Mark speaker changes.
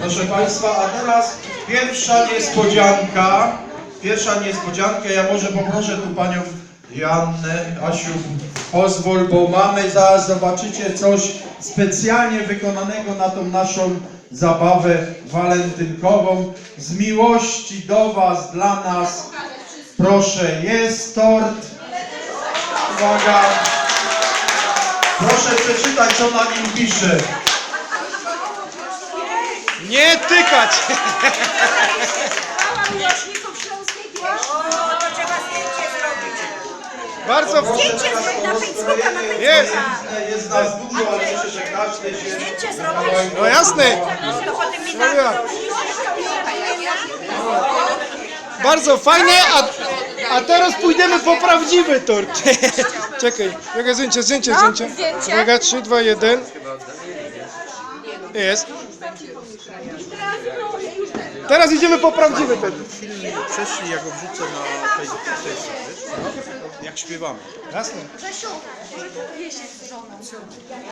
Speaker 1: Proszę Państwa, a teraz pierwsza niespodzianka. Pierwsza niespodzianka, ja może poproszę tu Panią Joannę, Asiu, pozwól, bo mamy, zaraz zobaczycie coś specjalnie wykonanego na tą naszą zabawę walentynkową. Z miłości do Was, dla nas, proszę, jest tort. Uwaga. Proszę przeczytać, co na nim pisze.
Speaker 2: Zdjęcie zrobić.
Speaker 3: Bardzo
Speaker 2: Zdjęcie zrobić na Facebooka, na Facebooka.
Speaker 3: Jest.
Speaker 1: Jest nas dużo, ale myślę, że każdy się...
Speaker 2: Zdjęcie zrobić.
Speaker 3: No jasne!
Speaker 2: To potem mi
Speaker 3: No ja.
Speaker 2: dadzą.
Speaker 3: Bardzo fajne, a, a teraz pójdziemy po prawdziwy tort. Czekaj, czekaj, zdjęcie, zdjęcie, zdjęcie. Uwaga, 3, 2, 1. Jest. Teraz idziemy po prawdziwy tort.
Speaker 1: Przeszli, jak go wrzucę na Facebook, jak śpiewamy.
Speaker 3: Jasne.